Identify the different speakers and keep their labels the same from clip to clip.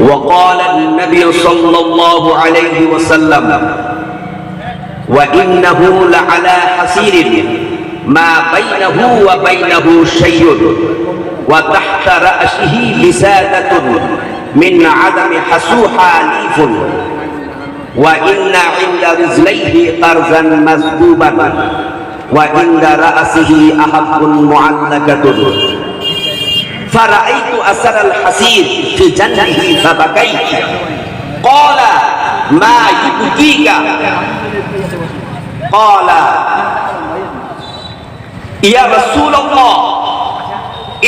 Speaker 1: وقال النبي صلى الله عليه وسلم وإنه لعلى حسير ما بينه وبينه شيء وتحت رأسه لسادة من عدم حسوها ليف وإن عند رجليه قرزا مسبوبا وعند رأسه أحب معلقة. فرأيت أثر الحسير في جنبه فبكيت. قال ما يبكيك؟ قال يا رسول الله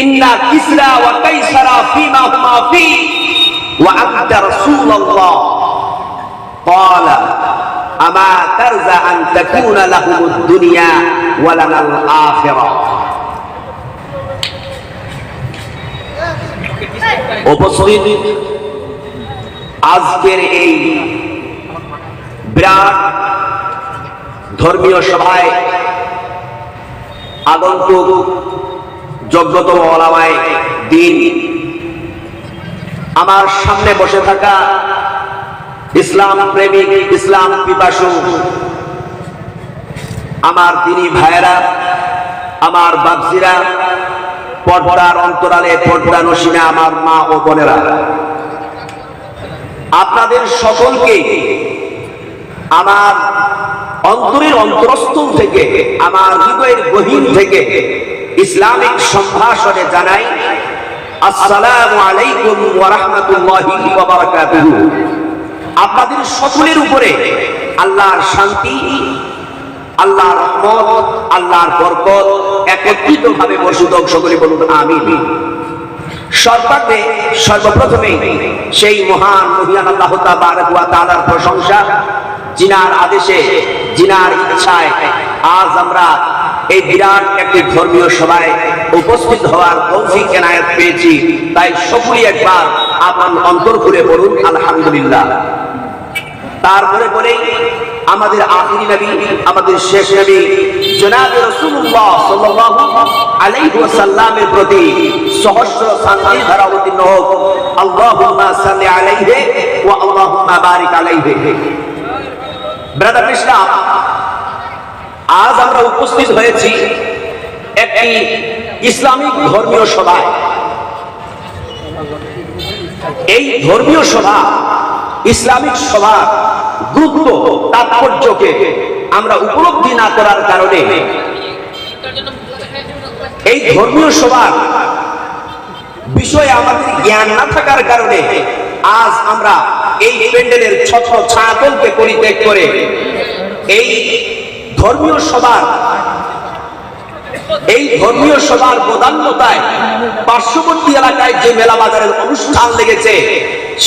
Speaker 1: إن كسرى وقيصر فيما هما فيه وأنت رسول الله. قال أما ترضى أن تكون لهم الدنيا ولنا الآخرة؟ উপস্থিত আজকের এই বিরাট ধর্মীয় সভায় আগন্তুক যোগ্যতম ওলামায় দিন। আমার সামনে বসে থাকা ইসলাম প্রেমিক, ইসলাম পিপাসু আমার দিনী ভাইয়েরা, আমার বাবজিরা পর্দার অন্তরালে পর্দা নসিনা আমার মা ও বোনেরা। আপনাদের সকলকে আমার অন্তরের অন্তরস্থল থেকে, আমার হৃদয়ের গহীন থেকে ইসলামিক সম্ভাষণে জানাই, আসসালামু আলাইকুম ওয়া রাহমাতুল্লাহি ওয়া বারাকাতুহু। আপনাদের সকলের উপরে আল্লাহর শান্তি আল্লাহর রহমত, আল্লাহর বরকত একত্রিত ভাবে বসুদ সকলে বলুন আমি সর্বাগ্রে, সর্বপ্রথমে সেই মহান মহিয়ান আল্লাহ ওয়া প্রশংসা জিনার আদেশে জিনার ইচ্ছায় আজ আমরা এই বিরাট একটি ধর্মীয় সভায় উপস্থিত হওয়ার তৌফিক এনায়েত পেয়েছি। তাই সকলেই একবার আপন অন্তর খুলে বলুন, আলহামদুলিল্লাহ। তারপরে পরে আমাদের আখিরি নবী, আমাদের শেষ নবী, জনাব রাসূলুল্লাহ সাল্লাল্লাহু আলাইহি ওয়াসাল্লামের প্রতি সহস্র শান্তি ধারা অবতীর্ণ হোক। আল্লাহুম্মা সাল্লি আলাইহি ওয়া আল্লাহুম্মা বারিক আলাইহি। ব্রাদার ইসলাম আজ আমরা উপস্থিত হয়েছি একটি ইসলামিক ধর্মীয় সভায়। এই ধর্মীয় সভা, ইসলামিক সভার গুরুত্ব, তাৎপর্যকে আমরা উপলব্ধি না করার কারণে এই ধর্মীয় সভার বিষয়ে আমাদের জ্ঞান না থাকার কারণে আজ আমরা এই প্যান্ডেলের ছত্র ছায়াতলকে পরিত্যাগ করে এই ধর্মীয় সভার, এই ধর্মীয় সভার প্রধানতায় পার্শ্ববর্তী এলাকায় যে মেলা বাজারের অনুষ্ঠান লেগেছে,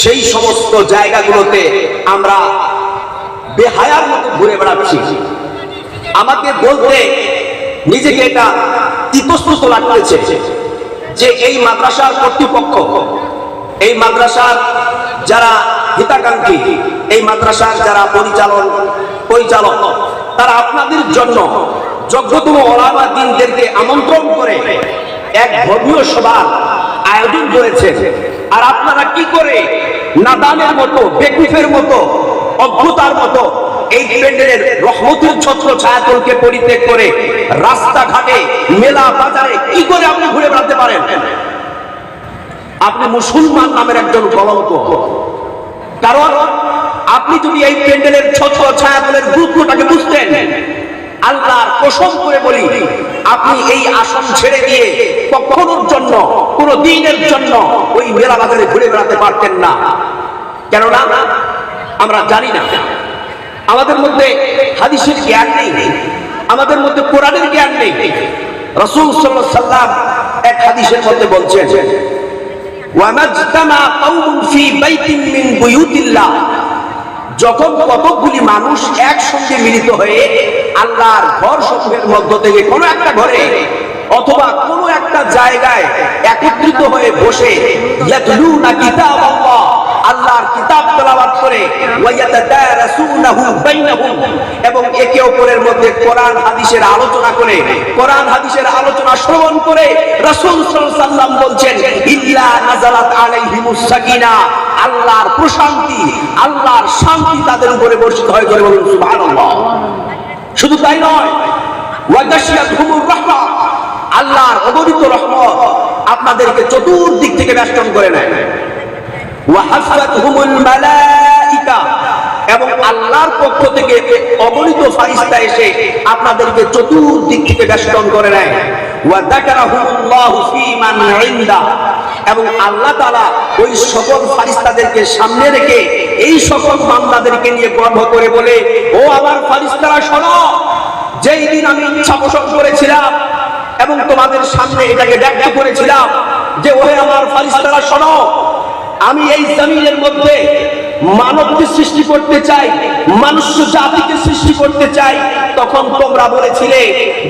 Speaker 1: সেই সমস্ত জায়গাগুলোতে আমরা বেহায়ার মতো ঘুরে বেড়াচ্ছি। আমাকে বলতে নিজেকে এটা ইতস্তত লাগতেছে যে এই মাদ্রাসার কর্তৃপক্ষ, এই মাদ্রাসার যারা হিতাকাঙ্ক্ষী, এই মাদ্রাসার যারা পরিচালন, পরিচালক, তারা আপনাদের জন্য যোগ্যতম ওলামা দিনদেরকে আমন্ত্রণ করে এক ধর্মীয় সভার আয়োজন করেছে। আর আপনারা কি করে নাদানের মতো, বেকুফের মতো অজ্ঞতার মতো এই প্যান্ডেলের রহমতের ছত্র ছায়াতলকে পরিত্যাগ করে রাস্তাঘাটে, মেলা বাজারে কি করে আপনি ঘুরে বেড়াতে পারেন? আপনি মুসলমান নামের একজন কলঙ্ক কারণ আপনি যদি এই প্যান্ডেলের ছত্র ছায়াতলের গুরুত্বটাকে বুঝতেন, আল্লাহর কসম করে বলি, আপনি এই আসন ছেড়ে দিয়ে কখনোর জন্য, কোন দিনের জন্য ওই মেলা বাজারে ঘুরে বেড়াতে পারতেন না। কেননা আমরা জানি না। আমাদের মধ্যে হাদিসের জ্ঞান নেই। আমাদের মধ্যে কোরআনের জ্ঞান নেই। রসুল সাল্লাম এক হাদিসের মধ্যে বলছেন যখন কতকগুলি মানুষ একসঙ্গে মিলিত হয়ে আল্লাহর ঘর সমূহের মধ্য থেকে কোনো একটা ঘরে অথবা কোনো একটা জায়গায় একত্রিত হয়ে বসে আল্লাহর কিতাব করে এবং একে অপরের মধ্যে কোরআন হাদিসের আলোচনা করে, কোরআন হাদিসের আলোচনা শ্রবণ করে বলছেন, ইল্লা আল্লাহর প্রশান্তি, আল্লাহর শান্তি তাদের উপরে বর্ষিত হয় করে বলুন সুবহানাল্লাহ। শুধু তাই নয় ওয়াগাশিয়াতহুমুর রাহমা, আল্লাহর অগণিত রহমত আপনাদেরকে চতুর্দিক থেকে বেষ্টন করে নেয়। এবং আল্লাহর পক্ষ থেকে অগণিত ফারিস্তা এসে আপনাদেরকে চতুর্দিক থেকে বেষ্টন করে নেয়। এবং আল্লাহ তাআলা ওই সকল ফারিস্তাদেরকে সামনে রেখে এই সকল বান্দাদেরকে নিয়ে গর্ব করে বলে, ও আমার ফারিস্তারা, শোনো, যেই দিন আমি ইচ্ছা পোষণ করেছিলাম এবং তোমাদের সামনে এটাকে ব্যক্ত করেছিলাম যে, ওহে আমার ফারিস্তারা, শোনো আমি এই জমিনের মধ্যে মানবকে সৃষ্টি করতে চাই, মানুষ জাতিকে সৃষ্টি করতে চাই, তখন তোমরা বলেছিলে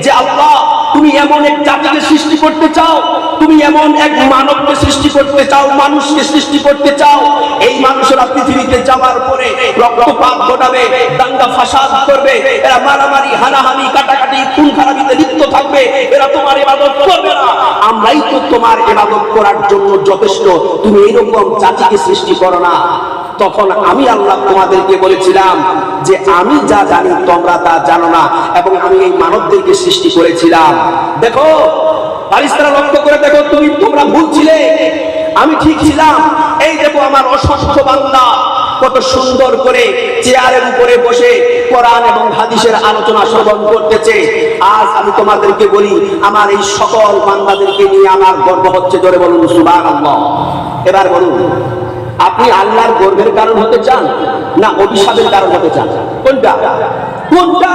Speaker 1: যে আল্লাহ তুমি এমন এক জাতিকে সৃষ্টি করতে চাও, তুমি এমন এক মানবকে সৃষ্টি করতে চাও, মানুষকে সৃষ্টি করতে চাও। এই মানুষেরা পৃথিবীতে যাওয়ার পরে রক্তপাত ঘটাবে, দাঙ্গা ফাসাদ করবে, এরা মারামারি, হানাহানি, কাটাকাটি খুন খারাপিতে লিপ্ত থাকবে, এরা তোমার ইবাদত করবে না। আমরাই তো তোমার ইবাদত করার জন্য যথেষ্ট। তুমি এইরকম জাতিকে সৃষ্টি করো না। তখন আমি আল্লাহ তোমাদেরকে বলেছিলাম যে আমি যা জানি তোমরা তা জানো না এবং আমি এই মানবদেরকে সৃষ্টি করেছিলাম। দেখো ফারিস্তারা লক্ষ্য করে দেখো, তুমি তোমরা ভুল আমি ঠিক ছিলাম। এই দেখো আমার অসংখ্য বান্দা, কত সুন্দর করে চেয়ারের উপরে বসে কোরআন এবং হাদিসের আলোচনা শ্রবণ করতেছে। আজ আমি তোমাদেরকে বলি, আমার এই সকল বান্দাদেরকে নিয়ে আমার গর্ব হচ্ছে। ধরে বলুন, সুবহানাল্লাহ। এবার বলুন আপনি আল্লাহর গর্বের কারণ হতে চান না অভিশাপের কারণ হতে চান? কোনটা? কোনটা?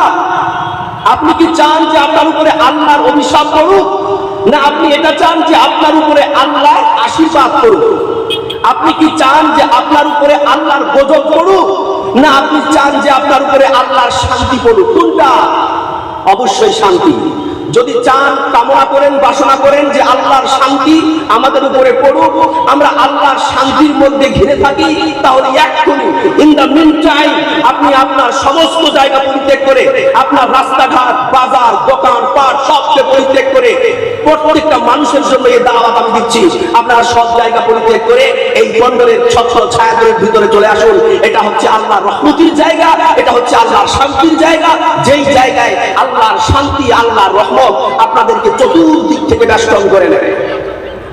Speaker 1: আপনি কি চান যে আপনার উপরে আল্লাহর অভিশাপ করুক? না আপনি এটা চান যে আপনার উপরে আল্লাহ আশীর্বাদ করুক? আপনি কি চান যে আপনার উপরে আল্লাহর গজব পড়ুক না আপনি চান যে আপনার উপরে আল্লাহর শান্তি পড়ুক কোনটা? অবশ্যই শান্তি। যদি চান কামনা করেন, বাসনা করেন যে আল্লাহর শান্তি আমাদের উপরে পড়ুক, আমরা আল্লাহর শান্তির মধ্যে ঘিরে থাকি, তাহলে এক্ষুনি ইন দ্য মিন টাইম আপনি আপনার সমস্ত জায়গা পরিত্যাগ করে, আপনার রাস্তাঘাট, বাজার, দোকান, পাট, সবকে পরিত্যাগ করে, প্রত্যেকটা মানুষের জন্য এই দাওয়াত আমি দিচ্ছি। আপনারা সব জায়গা পরিত্যাগ করে এই বন্দরের ছত্র ছায়াদের ভিতরে চলে আসুন। এটা হচ্ছে আল্লাহর রহমতির জায়গা, এটা হচ্ছে আল্লাহর শান্তির জায়গা। যেই জায়গায় আল্লাহর শান্তি, আল্লাহর রহমত আপনাদেরকে চতুর্দিক থেকে বেষ্টন করে নেবে।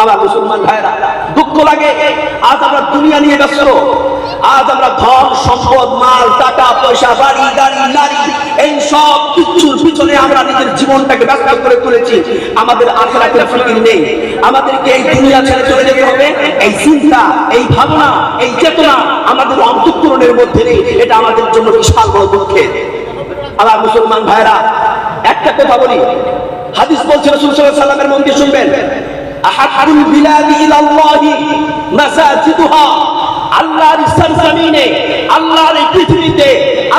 Speaker 1: আমার মুসলমান ভাইরা দুঃখ লাগে, আজ আমরা দুনিয়া নিয়ে ব্যস্ত। আজ আমরা ধন, সম্পদ, মাল, টাকা, পয়সা, বাড়ি, গাড়ি, নারী, এই সব কিছুর পিছনে আমরা নিজের জীবনটাকে ব্যস্ত করে তুলেছি। আমাদের আখেরাতের ফিকির নেই। আমাদেরকে এই দুনিয়া ছেড়ে চলে যেতে হবে। এই চিন্তা, এই ভাবনা, এই চেতনা আমাদের অন্তঃকরণের মধ্যে নেই। এটা আমাদের জন্য বিশাল বড় দুঃখের। আমার মুসলমান ভাইরা, একটা কথা বলি। হাদিস বলছে রাসূল সাল্লামের মন শুনবেন। আহাদুল বিলাদি ইলাল্লাহি মাসাজিদুহা, আল্লাহর সরজমিনে আল্লাহর এই পৃথিবীতে,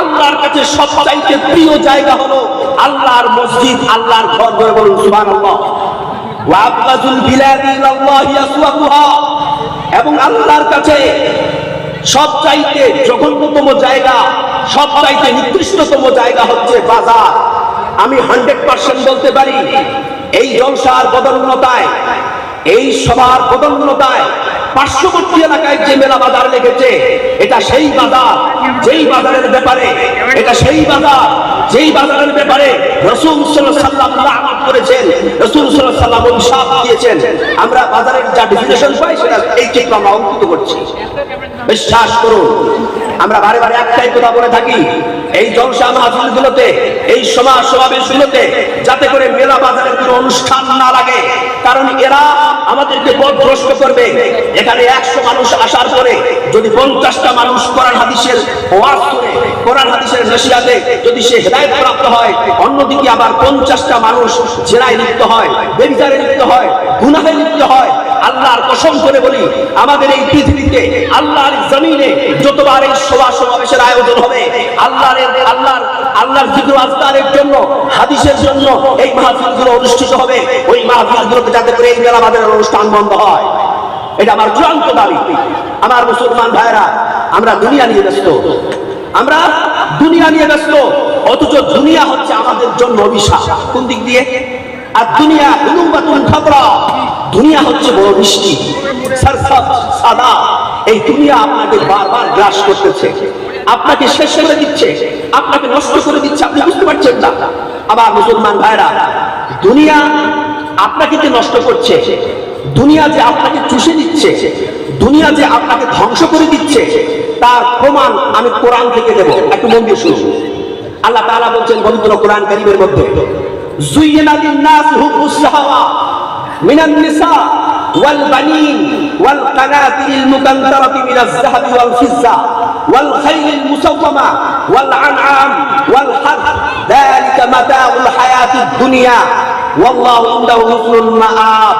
Speaker 1: আল্লাহর কাছে সবচাইতে প্রিয় জায়গা হলো আল্লাহর মসজিদ, আল্লাহর ঘর। ধরে বলুন, সুবহানাল্লাহ। ওয়া আবগাজুল বিলাদি ইলাল্লাহি আসওয়াকুহা এবং আল্লাহর কাছে সবচাইতে জঘন্যতম জায়গা সবচাইতে নিকৃষ্টতম জায়গা হচ্ছে বাজার। আমি হান্ড্রেড পার্সেন্ট বলতে পারি, এই জলসার বদন্যতায় এই সবার বদন্যতায় পার্শ্ববর্তী এলাকায় যে মেলা বাজার লেগেছে, এটা সেই বাজার, যেই বাজারের ব্যাপারে, এটা সেই বাজার, যেই বাজারের ব্যাপারে রসুল সাল্লাম করেছেন, রসুল সাল্লাম অভিশাপ দিয়েছেন। আমরা বাজারের যা ডিফিনেশন পাই, সেটা এই চিত্র আমরা অঙ্কিত করছি। বিশ্বাস করুন, আমরা বারে বারে একটাই কথা বলে থাকি এই জলসা মাহফিলগুলোতে, এই সমাজ সমাবেশগুলোতে যাতে করে মেলা বাজারের কোনো অনুষ্ঠান না লাগে। কারণ এরা আমাদেরকে পথভ্রষ্ট করবে। এখানে একশো মানুষ আসার পরে যদি পঞ্চাশটা মানুষ কোরআন হাদিসের ওয়াজ করে কোরআন হাদিসের নসিয়াতে যদি সে হেদায়ত প্রাপ্ত হয়, অন্যদিকে আবার পঞ্চাশটা মানুষ জেরায় লিপ্ত হয়, বেবিচারে লিপ্ত হয়, গুনাহে লিপ্ত হয় আল্লাহর কসম করে বলি, আমাদের এই পৃথিবীতে আল্লাহর জমিনে যতবার এই সভা সমাবেশের আয়োজন হবে, আল্লাহর আল্লাহর আল্লাহর জিক্র আজকারের জন্য, হাদিসের জন্য এই মাহফিলগুলো অনুষ্ঠিত হবে। ওই মাহফিলগুলোতে যাতে করে এই বাজারের অনুষ্ঠান বন্ধ হয়। এটা আমার চূড়ান্ত দাবি। আমার মুসলমান ভাইরা আমরা দুনিয়া নিয়ে ব্যস্ত। আমরা দুনিয়া নিয়ে ব্যস্ত, অথচ দুনিয়া হচ্ছে আমাদের জন্য অভিশাপ। কোন দিক দিয়ে? আর দুনিয়া হুলুম্বাতুন খাবরা। দুনিয়া হচ্ছে বড় মিষ্টি। সাদা। এই দুনিয়া আপনাকে বারবার গ্রাস করতেছে। আপনাকে শেষ করে দিচ্ছে। আপনাকে নষ্ট করে দিচ্ছে। আপনি বুঝতে পারছেন না। আবার মুসলমান ভাইরা দুনিয়া আপনাকে যে নষ্ট করছে, দুনিয়া যে আপনাকে চুষে দিচ্ছে, দুনিয়া যে আপনাকে ধ্বংস করে দিচ্ছে, তার প্রমাণ আমি কোরআন থেকে দেব। একটু মন দিয়ে শুনুন। আল্লাহ তাআলা বলছেন পবিত্র কোরআন কারীমের মধ্যে زين للناس حب الشهوات من النساء والبنين والقناطر المقنطرة من الذهب والفضة والخيل المسومة والأنعام والحرث ذلك متاع الحياة الدنيا والله عنده حسن المآب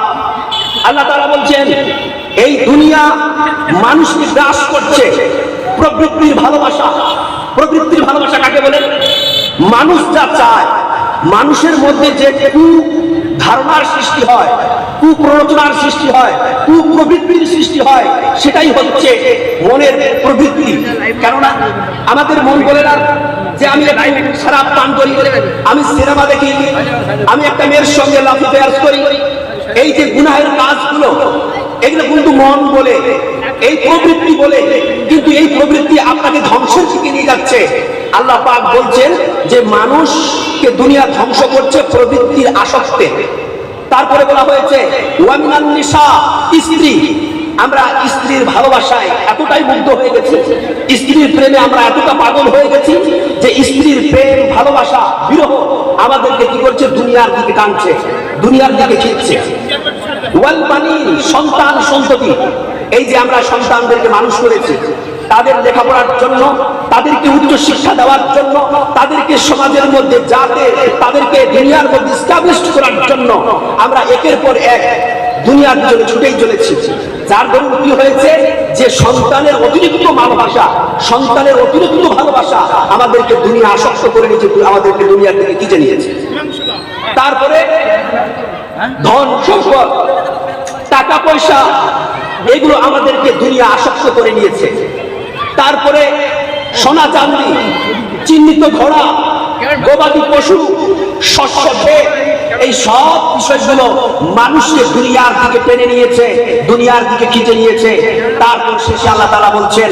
Speaker 1: আল্লাহ তাআলা বলছেন এই দুনিয়া মানুষকে গ্রাস করছে প্রবৃত্তির ভালোবাসা প্রবৃত্তির ভালোবাসা কাকে বলে মানুষ যা চায় মানুষের মধ্যে যে কু ধারণার সৃষ্টি হয়, কুপ্ররোচনার সৃষ্টি হয়, কুপ্রবৃত্তির সৃষ্টি হয়, সেটাই হচ্ছে মনের প্রবৃত্তি। কেননা আমাদের মন বলে না যে আমি খারাপ পান করি আমি সিনেমা দেখি, আমি একটা মেয়ের সঙ্গে লাভ করি। এই যে গুনাহের কাজগুলো, এগুলো কিন্তু মন বলে। এই প্রবৃত্তি বলে কিন্তু এই প্রবৃত্তি আপনাকে ধ্বংসের দিকে নিয়ে যাচ্ছে। আল্লাহ পাক বলছেন যে মানুষকে দুনিয়া ধ্বংস করছে প্রবৃত্তির আসক্তে। তারপরে বলা হয়েছে স্ত্রী। আমরা স্ত্রীর ভালোবাসায় এতটাই মুগ্ধ হয়ে গেছি, স্ত্রীর প্রেমে আমরা এতটা পাগল হয়ে গেছি যে স্ত্রীর প্রেম, ভালোবাসা, বিরহ আমাদেরকে কি করছে? দুনিয়ার দিকে টানছে, দুনিয়ার দিকে খিচ্ছে। ওয়াল সন্তান সন্ততি। এই যে আমরা সন্তানদেরকে মানুষ করেছি, তাদের লেখাপড়ার জন্য, তাদেরকে উচ্চ শিক্ষা দেওয়ার জন্য, তাদেরকে সমাজের মধ্যে যাতে তাদেরকে দুনিয়ার মধ্যে স্টাবলিশ করার জন্য আমরা একের পর এক দুনিয়ার জন্য ছুটেই চলেছি। যার দরুন কি হয়েছে? যে সন্তানের অতিরিক্ত ভালোবাসা, সন্তানের অতিরিক্ত ভালোবাসা আমাদেরকে দুনিয়া আসক্ত করে নিয়েছে আমাদেরকে দুনিয়ার দিকে কিচে নিয়েছে তারপরে ধন, সম্পদ টাকা পয়সা এগুলো আমাদেরকে দুনিয়া আসক্ত করে নিয়েছে। তারপরে সোনা চাঁদি চিহ্নিত ঘোড়া, গবাদি পশু, শস্য এই সব বিষয়গুলো মানুষকে দুনিয়ার দিকে টেনে নিয়েছে, দুনিয়ার দিকে খিচে নিয়েছে। তারপর শেষে আল্লাহ তাআলা বলছেন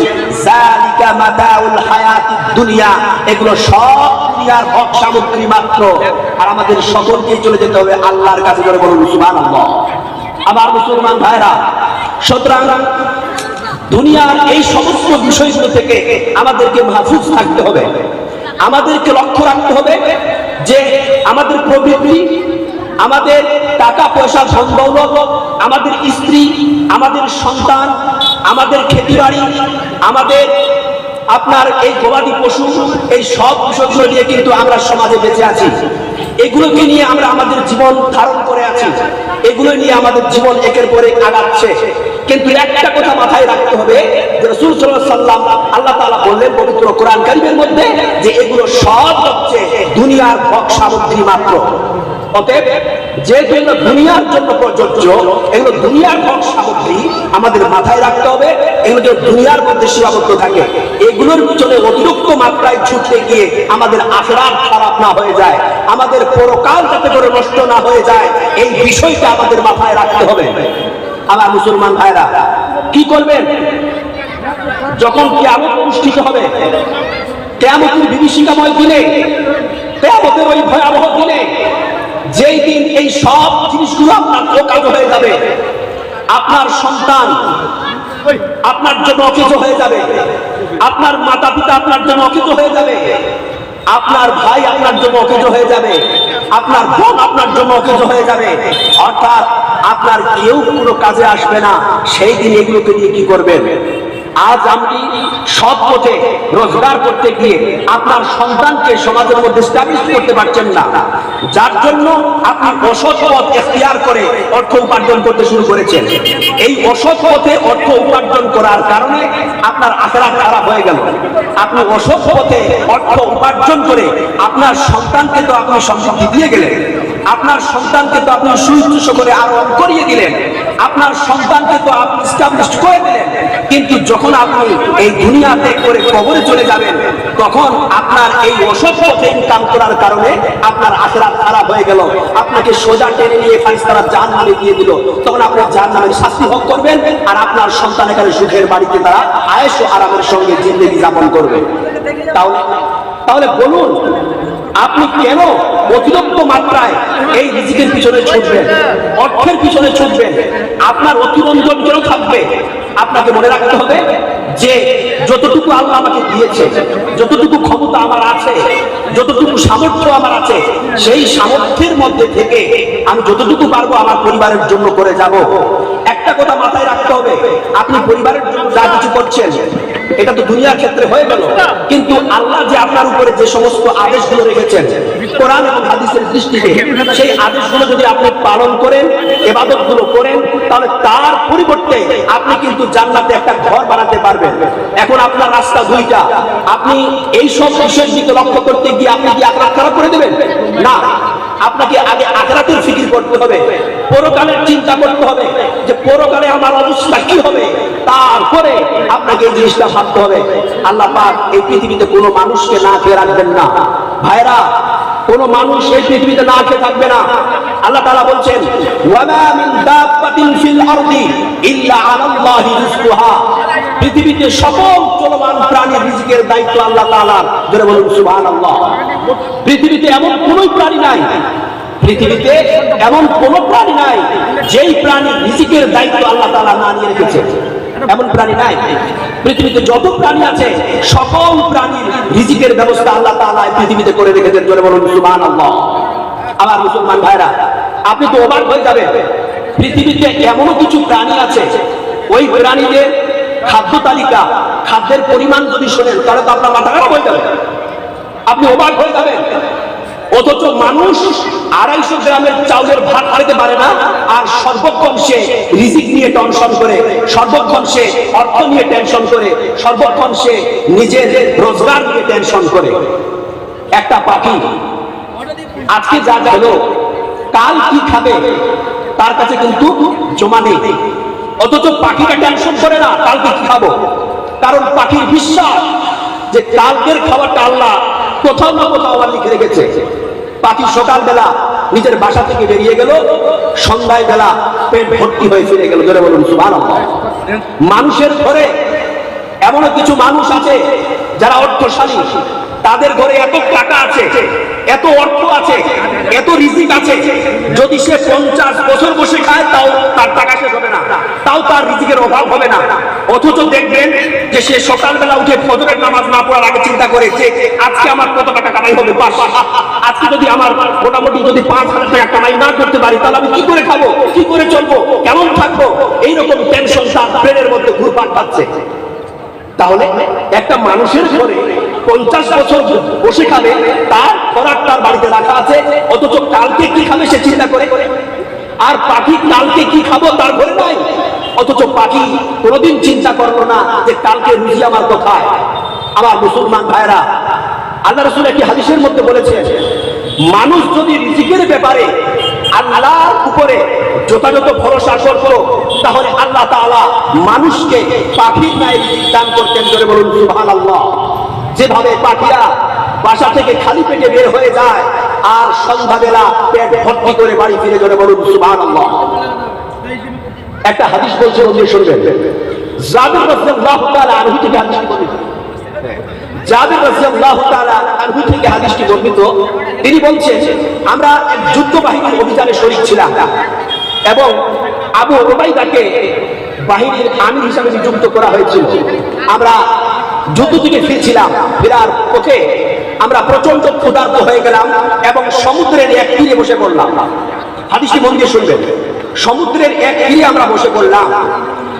Speaker 1: দুনিয়া। এগুলো সব দুনিয়ার ভোগ সামগ্রী মাত্র। আর আমাদের সকলকেই চলে যেতে হবে আল্লাহর কাছে করে বলুন, সুবহানাল্লাহ। আমার মুসলমান ভাইরা, সুতরাং দুনিয়ার এই সমস্ত বিষয়গুলো থেকে আমাদেরকে মাহফুজ থাকতে হবে। আমাদেরকে লক্ষ্য রাখতে হবে যে আমাদের প্রবৃত্তি, আমাদের টাকা পয়সা দৌলত আমাদের স্ত্রী, আমাদের সন্তান, আমাদের খেতিবাড়ি, আমাদের আপনার এই গবাদি পশু, এই সব বিষয়গুলো নিয়ে কিন্তু আমরা সমাজে বেঁচে আছি। এগুলোকে নিয়ে আমরা আমাদের জীবন ধারণ করে আছি। এগুলো নিয়ে আমাদের জীবন একের পরে আগাচ্ছে। কিন্তু একটা কথা মাথায় রাখতে হবে রসুল সাল্লাম আল্লাহ তাআলা বললেন পবিত্র কোরআন কারিমের মধ্যে যে এগুলো সব হচ্ছে দুনিয়ার ভক সামগ্রী মাত্র। অতএব যেহেতু এগুলো দুনিয়ার জন্য প্রযোজ্য, এগুলো দুনিয়ার ভোগ সামগ্রী আমাদের মাথায় রাখতে হবে, এগুলো দুনিয়ার মধ্যে সীমাবদ্ধ থাকে। এগুলোর পিছনে অতিরিক্ত মাত্রায় ছুটতে গিয়ে আমাদের আখরাত খারাপ না হয়ে যায়, আমাদের পরকাল যাতে করে নষ্ট না হয়ে যায়, এই বিষয়টা আমাদের মাথায় রাখতে হবে। আমার মুসলমান ভাইরা, কি করবেন? যখন কিয়ামত অনুষ্ঠিত হবে, কেয়ামতের বিভীষিকাময় দিনে, কেয়ামতের ওই ভয়াবহ দিনে, যেই দিন এই সব জিনিসগুলো আপনার অকাজ হয়ে যাবে, আপনার সন্তান আপনার জন্য অকেজ হয়ে যাবে। আপনার মাতা পিতা আপনার জন্য অকেজ হয়ে যাবে। আপনার ভাই আপনার জন্য অকেজ হয়ে যাবে। আপনার বোন আপনার জন্য অকেজ হয়ে যাবে। অর্থাৎ আপনার কেউ কোনো কাজে আসবে না। সেই দিন এগুলোকে নিয়ে কি করবেন? আজ আপনি সৎ পথে রোজগার করতে গিয়ে আপনার সন্তানকে সমাজের মধ্যে স্টাবলিশ করতে পারছেন না। যার জন্য আপনি অসৎ পথ এখতিয়ার করে অর্থ উপার্জন করতে শুরু করেছেন। এই অসৎ পথে অর্থ উপার্জন করার কারণে আপনার আখড়া খারাপ হয়ে গেল। আপনি অসৎ পথে অর্থ উপার্জন করে আপনার সন্তানকে তো আপনি সম্পত্তি দিয়ে গেলেন। আপনার সন্তানকে তো আপনি সুইচ করে আরও করিয়ে দিলেন। আপনার সন্তানকে তো আপনি স্টাবলিশ করে দিলেন। কিন্তু যখন আপনি এই দুনিয়াতে করে কবরে চলে যাবেন, তখন আপনার এই পথে ইনকাম করার কারণে আপনার আখেরাত খারাপ হয়ে গেল। আপনাকে সোজা টেনে নিয়ে ফারিস্তারা জান নামে দিয়ে দিল। তখন আপনি জান নামের শাস্তি ভোগ করবেন আর আপনার সন্তান এখানে সুখের বাড়িতে তারা আয়েস ও আরামের সঙ্গে জিন্দগি যাপন করবে। তাহলে তাহলে বলুন আপনি কেন অতিরিক্ত মাত্রায় এই রিজিকের পিছনে ছুটবেন? অর্থের পিছনে ছুটবেন? আপনার অতিরঞ্জন কেন থাকবে? আপনাকে মনে রাখতে হবে যে যতটুকু আল্লাহ আমাকে দিয়েছে, যতটুকু ক্ষমতা আমার আছে, যতটুকু সামর্থ্য আমার আছে, সেই সামর্থ্যের মধ্যে থেকে আমি যতটুকু পারব আমার পরিবারের জন্য করে যাব। একটা কথা মাথায় রাখতে হবে, আপনি পরিবারের জন্য যা কিছু করছেন, এটা তো দুনিয়ার ক্ষেত্রে হয়ে গেল। কিন্তু আল্লাহ যে আপনার উপরে যে সমস্ত আদেশগুলো রেখেছেন, কোরআন এবং হাদিসের দৃষ্টিতে সেই আদেশগুলো যদি আপনি পালন করেন এবাদতগুলো করেন, তাহলে তার পরিবর্তে আপনি কিন্তু জান্নাতে একটা ঘর বানাতে পারবেন। এখন আপনার রাস্তা দুইটা। আপনি এই সব বিষয়ের দিকে লক্ষ্য করতে গিয়ে আপনি কি আখরাত খারাপ করে দেবেন? না। আপনাকে আগে আখরাতের ফিকির করতে হবে। পরকালের চিন্তা করতে হবে যে পরকালে আমার অবস্থা কি হবে? তারপরে আপনাকে এই জিনিসটা ভাবতে হবে। আল্লাহ পাক এই পৃথিবীতে কোনো মানুষকে না খেয়ে রাখবেন না। ভাইরা, কোন মানুষ এই পৃথিবীতে না খেয়ে থাকবে না। আল্লাহ তাআলা বলছেন, ওয়ামা মিন দাব্বাতিন ফিল আরদি ইল্লা আলাল্লাহি রিজকুহা। পৃথিবীতে সকল চলমান প্রাণীর রিজিকের দায়িত্ব আল্লাহ তাআলার জোরে বলুন, সুবহানাল্লাহ। পৃথিবীতে এমন কোন প্রাণী নাই। পৃথিবীতে এমন কোন প্রাণী নাই, যেই প্রাণী রিজিকের দায়িত্ব আল্লাহ তাআলা না নিয়ে রেখেছে। এমন প্রাণী নাই। পৃথিবীতে যত প্রাণী আছে, সকল প্রাণীর রিজিকের ব্যবস্থা আল্লাহ এই পৃথিবীতে করে রেখেছেন। জোরে বলুন, সুবহানাল্লাহ। আমার মুসলমান ভাইরা, আপনি তো অবাক হয়ে যাবেন। পৃথিবীতে এমনও কিছু প্রাণী আছে, ওই প্রাণীদের খাদ্য তালিকা, খাদ্যের পরিমাণ যদি শোনেন, তাহলে তো আপনার মাথা খারাপ হয়ে যাবে। আপনি অবাক হয়ে যাবেন। অথচ মানুষ আড়াইশো গ্রামের চাউলের ভাত হারাতে পারে না, আর সর্বক্ষণ সে রিজিক নিয়ে টেনশন করে সর্বক্ষণ সে অর্থ নিয়ে টেনশন করে সর্বক্ষণ সে নিজের রোজগার নিয়ে টেনশন করে। একটা পাখি, আজকে যা খেলো কাল কি খাবে, তার কাছে কিন্তু জমা নেই। অথচ পাখিটা টেনশন করে না কালকে খাব? কারণ পাখির বিশ্বাস যে কালকের খাবারটা আল্লাহ কোথাও না কোথাও আবার লিখে রেখেছে। পাখি সকালবেলা নিজের বাসা থেকে বেরিয়ে গেল সন্ধ্যায় বেলা পেট ভর্তি হয়ে ফিরে গেল। ধরে বলুন, সুবহানাল্লাহ। মানুষের ঘরে এমনও কিছু মানুষ আছে যারা অর্থশালী। তাদের ঘরে এত টাকা আছে, এত অর্থ আছে, এত রিজিক আছে। যদি সে পঞ্চাশ বছর বসে খায়, তাও তার টাকা শেষ হবে না। তাও তার রিজিকের অভাব হবে না। অথচ দেখবেন যে সে সকালবেলা উঠে ফজরের নামাজ না পড়ার আগে চিন্তা করে যে, আজকে আমার কত টাকা কামাই হবে আজকে যদি আমার মোটামুটি যদি পাঁচ হাজার টাকা কামাই না করতে পারি, তাহলে আমি কি করে খাব? কি করে চলবো? কেমন থাকব? এইরকম টেনশন তার ব্রেনের মধ্যে ঘুরপাক পাচ্ছে তাহলে একটা মানুষের ঘরে পঞ্চাশ বছর বসে খাবে, তার খোরাক তার বাড়িতে রাখা আছে, অথচ কালকে কি খাবে সে চিন্তা করে? আর পাখি কালকে কি খাব তার ঘরে নাই। অথচ পাখি কোনোদিন চিন্তা করল না যে কালকে রুজি আমার কোথায় আমার মুসলমান ভাইরা আল্লাহ রসুল একটি হাদিসের মধ্যে বলেছে মানুষ যদি রিজিকের ব্যাপারে আল্লাহর উপরে যথাযথ ভরসা করত তাহলে আল্লাহ তাআলা মানুষকে পাখির ন্যায় দান করতেন ধরে বলুন, সুবহানাল্লাহ। যেভাবে পাখিরা বাসা থেকে খালি পেটে বের হয়ে যায়, আর সন্ধ্যাবেলা পেট ভর্তি করে বাড়ি ফিরে ধরে বলুন, সুবহানাল্লাহ। একটা হাদিস বলছে শুনবেন। জাবির রাদিয়াল্লাহু তাআলা আনহু থেকে হাদিসটি বর্ণিত। জাবির রাদিয়াল্লাহু তাআলা আনহু থেকে হাদিসটি বর্ণিত। তিনি বলছেন, আমরা এক যুদ্ধ বাহিনীর অভিযানে শরীক ছিলাম এবং আবু ওবাইদাকে বাহিনীর আমির হিসাবে নিযুক্ত করা হয়েছিল। আমরা যুদ্ধ থেকে ফিরছিলাম, ফেরার পথে আমরা প্রচণ্ড ক্ষুধার্ত হয়ে গেলাম এবং সমুদ্রের এক তীরে বসে পড়লাম। হাদিসটি মন দিয়ে শুনবেন। সমুদ্রের এক তীরে আমরা বসে পড়লাম।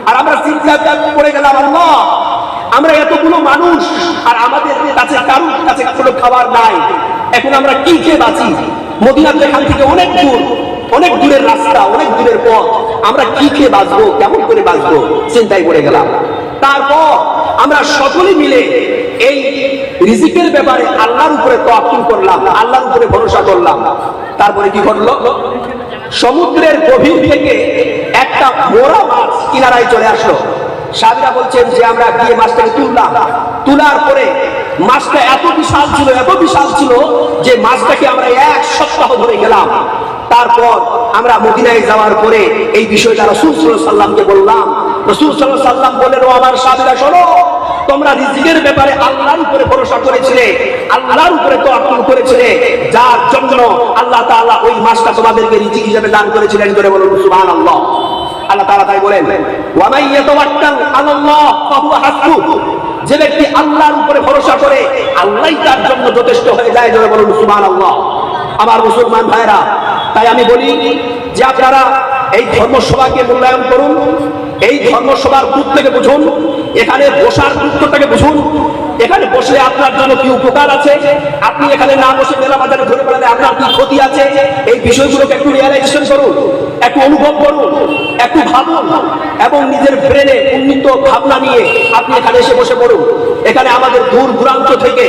Speaker 1: আর আমরা চিন্তা করে গেলাম আল্লাহ। আমরা এতগুলো মানুষ, আর আমাদের কাছে কারোর কাছে কোনো খাবার নাই। এখন আমরা কি খেয়ে বাঁচি? মদিনার এখান থেকে অনেক দূর, অনেক দূরের রাস্তা, অনেক দূরের পথ। আমরা কি খেয়ে বাঁচবো? কেমন করে বাঁচবো? চিন্তায় পড়ে গেলাম। তারপর আমরা সকলে মিলে এই রিজিকের ব্যাপারে আল্লাহর উপরে তোয়াক্কুল করলাম, আল্লাহর উপরে ভরসা করলাম। তারপরে কি ঘটলো? সমুদ্রের গভীর থেকে একটা মোড়া মাছ কিনারায় চলে আসলো। সাবিরা বলছেন যে আমরা গিয়ে মাছটাকে তুললাম। তোলার পরে মাছটা এত বিশাল ছিল, এত বিশাল ছিল যে মাছটাকে আমরা এক সপ্তাহ ধরে গেলাম। তারপর আমরা মদিনায় যাওয়ার পরে এই বিষয়টা রসুল সাল্লামকে বললাম। রসুল সাল্লাম বললেন, ও আমার সাবিরা, শোনো, তোমরা রিজিকের ব্যাপারে আল্লাহর উপরে ভরসা করেছিলে, আল্লাহর উপরে তো আক্রমণ করেছিলে। যার জন্য আল্লাহ তাআলা ওই মাসটা তোমাদেরকে রিজিক হিসেবে দান করেছিলেন। করে বলুন, সুবহানাল্লাহ। আল্লাহ তাআলা তাই বলেন ওয়া মান ইয়াতাওয়াক্কাল আলাল্লাহ ফাহুয়া হাসবুহ যে ব্যক্তি আল্লাহর উপরে ভরসা করে, আল্লাহই তার জন্য যথেষ্ট হয়ে যায় যারা বলুন সুবহানাল্লাহ। আমার মুসলমান ভাইরা তাই আমি বলি যে আপনারা এই ধর্মসভাকে মূল্যায়ন করুন, এই ধর্মসভার গ্রুপ থেকে বুঝুন, এখানে বসার গুরুত্বটাকে বুঝুন, এখানে বসলে আপনার জন্য কি উপকার আছে, আপনি এখানে না বসে মেলা বাজারে ঘুরে বেড়ালে আপনার কি ক্ষতি আছে, এই বিষয়গুলোকে একটু রিয়ালাইজেশন করুন, একটু অনুভব করুন, একটু ভাবুন, এবং নিজের ব্রেনে উন্নীত ভাবনা নিয়ে আপনি এখানে এসে বসে পড়ুন। এখানে আমাদের দূর দূরান্ত থেকে,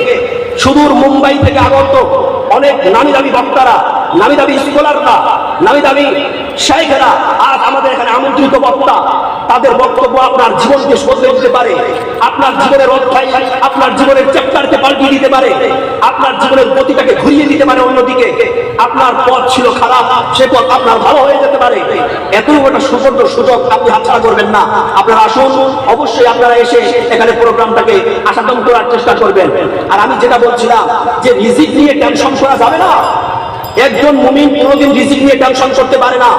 Speaker 1: সুদূর মুম্বাই থেকে আগত অনেক নামি দামি বক্তারা নামি দামি স্কলাররা নামি দামি শেখেরা আজ আমাদের এখানে আমন্ত্রিত বক্তা। তাদের বক্তব্য আপনার জীবনকে বদলে দিতে পারে। আপনার জীবনের অধ্যায়, আপনার জীবনের চ্যাপ্টারকে পাল্টিয়ে দিতে পারে। আপনার জীবনের গতিটাকে ঘুরিয়ে দিতে পারে অন্যদিকে। আপনার পথ ছিল খারাপ, সে পথ আপনার ভালো হয়ে যেতে পারে। এত একটা সুবর্ণ সুযোগ আপনি হাতছাড়া করবেন না। আপনারা আসুন, অবশ্যই আপনারা এসে এখানে প্রোগ্রামটাকে আসাদন করার চেষ্টা করবেন। আর আমি যেটা বলছিলাম, যে রিজিক নিয়ে টেনশন করা যাবে না। একজন মুমিন কোনোদিন রিজিক নিয়ে টেনশন করতে পারে না।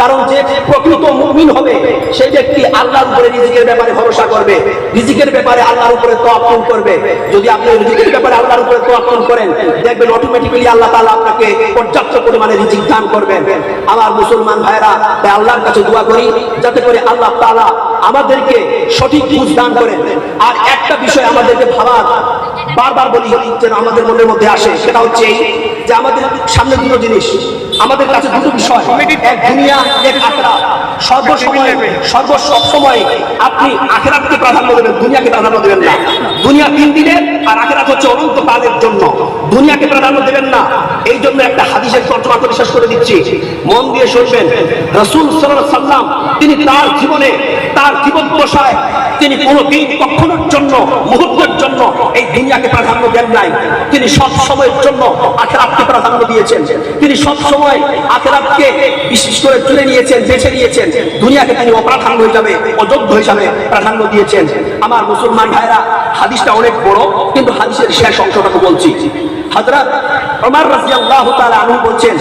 Speaker 1: কারণ যে প্রকৃত মুমিন হবে, সেই ব্যক্তি আল্লাহর উপরে রিজিকের ব্যাপারে ভরসা করবে। রিজিকের ব্যাপারে আল্লাহর উপরে তোয়াক্কুল করবে। যদি আপনি রিজিকের ব্যাপারে আল্লাহর উপরে তোয়াক্কুল করেন, দেখবেন অটোমেটিক্যালি আল্লাহ তাআলা আপনাকে পর্যাপ্ত পরিমাণে রিজিক দান করবেন। আমার মুসলমান ভাইরা তাই আল্লাহর কাছে দোয়া করি, যাতে করে আল্লাহ তাআলা আমাদেরকে সঠিক বুঝ দান করেন। আর একটা বিষয় আমাদেরকে ভাবার বারবার বলি যেন আমাদের মনের মধ্যে আসে। সেটা হচ্ছে যে আমাদের সামনে দুটো জিনিস। আমাদের কাছে দুটো বিষয়। এক দুনিয়া এক আখেরাত। সর্বসময় সর্ব সব সময় আপনি আখেরাতকে প্রাধান্য দেবেন দুনিয়াকে প্রাধান্য দেবেন না। দুনিয়া তিন দিনের আর আখেরাত হচ্ছে অনন্ত কালের জন্য। দুনিয়াকে প্রাধান্য দেবেন না। এই জন্য একটা হাদিসের তর্জমা করে শেষ করে দিচ্ছি। মন দিয়ে শুনবেন। রসুল সাল্লাল্লাহু সাল্লাম তিনি তার জীবনে তার জীবন দশায় তিনি কোনো দিন কখনোর জন্য মুহূর্তের জন্য এই দুনিয়াকে প্রাধান্য দেন নাই। তিনি সব সময়ের জন্য আখেরাতকে প্রাধান্য দিয়েছেন। তিনি সব সময় আখেরাতকে বিশেষ করে তুলে নিয়েছেন, বেছে নিয়েছেন। দুনিয়াকে তিনি অপ্রাধান্য হিসাবে, অযোগ্য হিসাবে প্রাধান্য দিয়েছেন। আমার মুসলমান ভাইরা হাদিসটা অনেক বড়, কিন্তু হাদিসের শেষ অংশটাকে বলছি। ওমর রাদিয়াল্লাহু বলছেন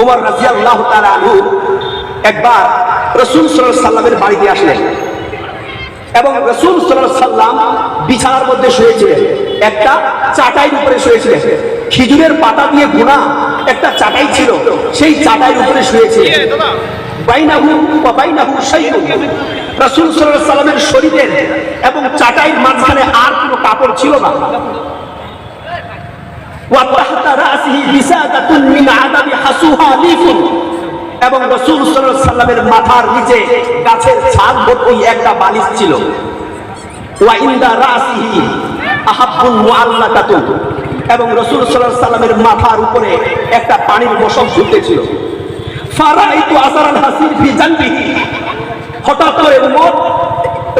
Speaker 1: ওমর তাআলা একবার রাসূল সাল্লাল্লাহু আলাইহি বাড়িতে আসলেন। এবং রসুল সাল্লাম বিছানার মধ্যে শুয়েছিলেন। একটা চাটাইয়ের উপরে শুয়েছিলেন। খেজুরের পাতা দিয়ে গুণা একটা চাটাই ছিল, সেই চাটাইয়ের উপরে শুয়েছিলেন। শরীরের এবং মাঝখানে আর কোনো কাপড় ছিল না। এবং রসুল সাল্লামের মাথার নিচে গাছের ছাদ ভর্তি একটা বালিশ ছিল। ওয়াইন্দা রাসিহি আহাব্বুল মুআল্লাকাতুন এবং রসুল সাল্লাল্লাহু সাল্লামের মাথার উপরে একটা পানির মশক ঝুলতেছিল ফারাইতু আসারাল হাসির ফি জানবিহি হঠাৎ করে উমর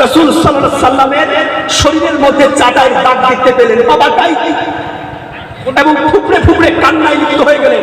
Speaker 1: রসুল সাল্লাল্লাহু সাল্লামের শরীরের মধ্যে চাটাই দাগ দেখতে পেলেন। বাবা, তাই এবং ফুপড়ে ফুপড়ে কান্নায় লিপ্ত হয়ে গেলেন।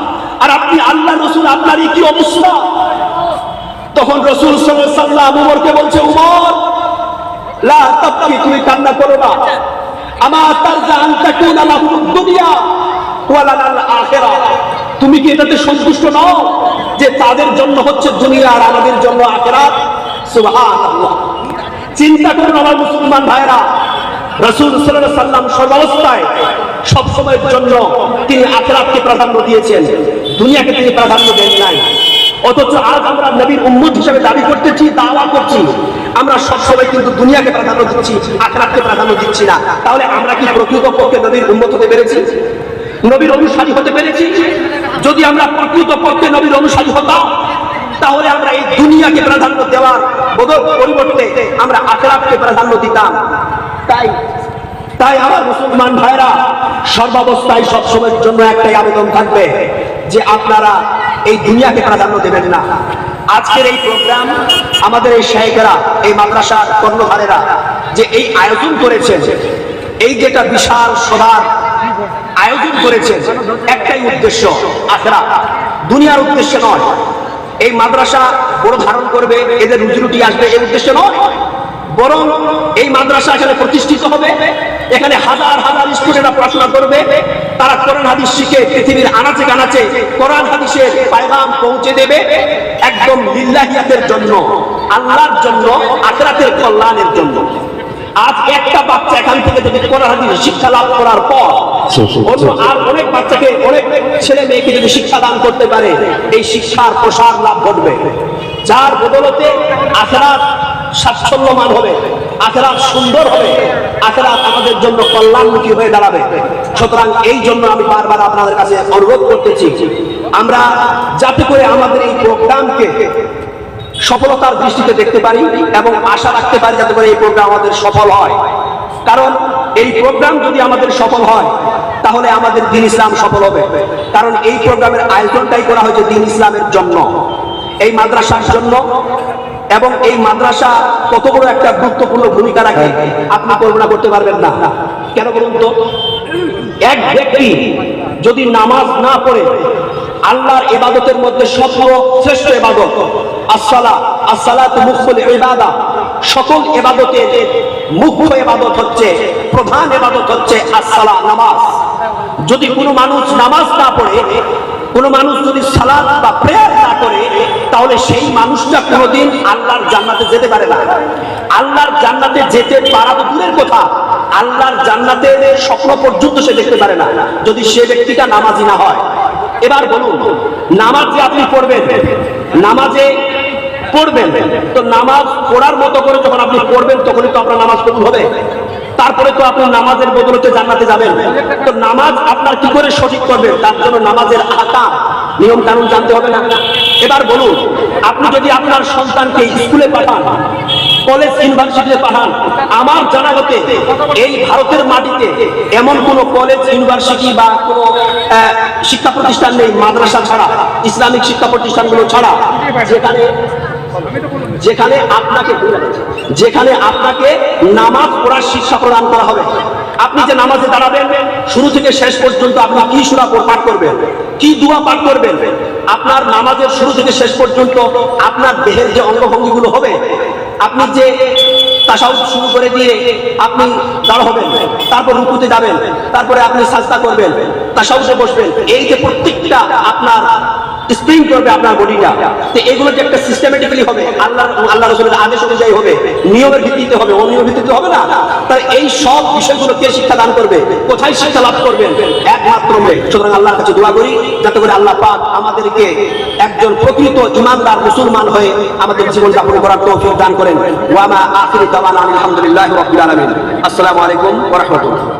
Speaker 1: আর আপনি আল্লাহ, রসুল, আপনারই কি অবস্থা? তখন রসুল সাল্লাম উমরকে বলছে, উমর, লা তাবকি, তুমি কান্না করো না। আমার তার জান তাকুন আলাহু
Speaker 2: তুমি কি এটাতে সন্তুষ্ট নও যে তাদের জন্য হচ্ছে দুনিয়া আর আমাদের জন্য আখেরাত? সুবহানাল্লাহ। চিন্তা করুন আমার মুসলমান ভাইরা রসুল সাল্লাল্লাহু আলাইহি সাল্লাম সর্বাবস্থায় সব সময়ের জন্য তিনি আখেরাতকে প্রাধান্য দিয়েছেন। দুনিয়াকে তিনি প্রাধান্য দেন নাই। অথচ আজ আমরা নবীর উম্মত হিসেবে দাবি করতেছি, দাওয়া করছি। আমরা সবসময় কিন্তু দুনিয়াকে প্রাধান্য দিচ্ছি, আখরাতকে প্রাধান্য দিচ্ছি না। তাহলে আমরা কি প্রকৃত পক্ষে নবীর উম্মত হতে পেরেছি? নবীর অনুসারী হতে পেরেছি? যদি আমরা প্রকৃত পক্ষে নবীর অনুসারী হতাম, তাহলে আমরা এই দুনিয়াকে প্রাধান্য দেওয়ার বদল পরিবর্তে আমরা আখরাতকে প্রাধান্য দিতাম। তাই তাই আমার মুসলমান ভাইরা সর্বাবস্থায় সবসময়ের জন্য একটাই আবেদন থাকবে। যে আপনারা এই দুনিয়াকে প্রাধান্য দেবেন না। আজকের এই প্রোগ্রাম আমাদের এই শাহেকেরা এই মাদ্রাসার কর্ণধারেরা যে এই আয়োজন করেছেন, এই যেটা বিশাল সভার আয়োজন করেছেন, একটাই উদ্দেশ্য আখরা। দুনিয়ার উদ্দেশ্য নয়। এই মাদ্রাসা বড় ধারণ করবে, এদের রুটি আসবে এই উদ্দেশ্য নয়। বরং এই মাদ্রাসা এখানে প্রতিষ্ঠিত হবে এখানে হাজার হাজার স্টুডেন্টরা পড়াশোনা করবে। তারা কোরআন হাদিস শিখে পৃথিবীর আনাচে কানাচে কোরআন হাদিসের পায়গাম পৌঁছে দেবে একদম লিল্লাহিয়াতের জন্য, আল্লাহর জন্য, আখরাতের কল্যাণের জন্য। আজ একটা বাচ্চা এখান থেকে যদি কোরআন হাদিস শিক্ষা লাভ করার পর অন্য আর অনেক বাচ্চাকে, অনেক ছেলে মেয়েকে যদি শিক্ষা দান করতে পারে, এই শিক্ষার প্রসার লাভ ঘটবে। যার বদলতে আখরাত সাচ্ছল্যমান হবে। আখরাত সুন্দর হবে। আখরাত আমাদের জন্য কল্যাণমুখী হয়ে দাঁড়াবে। সুতরাং এই জন্য আমি বারবার আপনাদের কাছে অনুরোধ করতেছি, আমরা যাতে করে আমাদের এই প্রোগ্রামকে সফলতার দৃষ্টিতে দেখতে পারি এবং আশা রাখতে পারি যাতে করে এই প্রোগ্রাম আমাদের সফল হয়। কারণ এই প্রোগ্রাম যদি আমাদের সফল হয়, তাহলে আমাদের দিন ইসলাম সফল হবে। কারণ এই প্রোগ্রামের আয়োজনটাই করা হয়েছে দিন ইসলামের জন্য। এই মাদ্রাসার জন্য এবং এই মাদ্রাসা কত বড় একটা গুরুত্বপূর্ণ ভূমিকা রাখে আপনি কল্পনা করতে পারবেন না। কেন বলুন তো? এক ব্যক্তি যদি নামাজ না পড়ে আল্লাহর ইবাদতের মধ্যে সবচেয়ে শ্রেষ্ঠ ইবাদত আসসালা আসসালাতু মুখুল ইবাদা। সকল ইবাদতের মুখ্য ইবাদত হচ্ছে প্রধান ইবাদত হচ্ছে আসসালা নামাজ। যদি কোনো মানুষ নামাজ না পড়ে কোনো মানুষ যদি সালাদ বা প্রেয়ার না করে, তাহলে সেই মানুষটা কোনোদিন আল্লাহর জান্নাতে যেতে পারে না। আল্লাহর জান্নাতে যেতে পারা তো দূরের কথা। আল্লাহর জান্নাতের স্বপ্ন পর্যন্ত সে দেখতে পারে না। যদি সে ব্যক্তিটা নামাজি না হয়। এবার বলুন, নামাজ আপনি পড়বেন? নামাজে পড়বেন? তো নামাজ পড়ার মতো করে যখন আপনি পড়বেন, তখনই তো আপনার নামাজ কবুল হবে। তারপরে তো আপনি নামাজের বদলতে জান্নাতে যাবেন। তো নামাজ আপনার কি করে সঠিক করবেন তার জন্য নামাজের আকাম নিয়ম কানুন জানতে হবে না। এবার বলুন, আপনি যদি আপনার সন্তানকে স্কুলে পাঠান, কলেজ, ইউনিভার্সিটিতে পাঠান, আমার জানা মতে এই ভারতের মাটিতে এমন কোন কলেজ, ইউনিভার্সিটি বা কোন শিক্ষা প্রতিষ্ঠান নেই মাদ্রাসা ছাড়া, ইসলামিক শিক্ষা প্রতিষ্ঠানগুলো ছাড়া, যেখানে যেখানে আপনাকে যেখানে আপনাকে নামাজ পড়ার শিক্ষা প্রদান করা হবে। আপনি যে নামাজে দাঁড়াবেন, শুরু থেকে শেষ পর্যন্ত আপনি কি সুরা পাঠ করবেন, কি দুয়া পাঠ করবেন, আপনার নামাজের শুরু থেকে শেষ পর্যন্ত আপনার দেহের যে অঙ্গভঙ্গিগুলো হবে, আপনি যে তাসাউদ শুরু করে দিয়ে আপনি দাঁড় হবেন, তারপর রুকুতে যাবেন, তারপরে আপনি সাজদা করবেন তাসাউদে বসবেন, এই যে প্রত্যেকটা আপনার স্প্রিং করবে আপনার বডিটা তো এগুলো যে একটা সিস্টেমেটিক্যালি হবে, আল্লাহ আল্লাহ রসুলের আদেশ অনুযায়ী হবে, নিয়মের ভিত্তিতে হবে, অনিয়মের ভিত্তিতে হবে না। তাই এই সব বিষয়গুলো কে শিক্ষা দান করবে? কোথায় শিক্ষা লাভ করবেন? একমাত্র মেয়ে। সুতরাং আল্লাহর কাছে দোয়া করি, যাতে করে আল্লাহ পাক আমাদেরকে একজন প্রকৃত ইমানদার মুসলমান হয়ে আমাদের জীবন যাপন করার তৌফিক দান করেন। ওয়ামা আখিরি দাওয়ানা আলহামদুলিল্লাহি রাব্বিল আলামিন। আসসালামু আলাইকুম ওয়া রাহমাতুল্লাহ।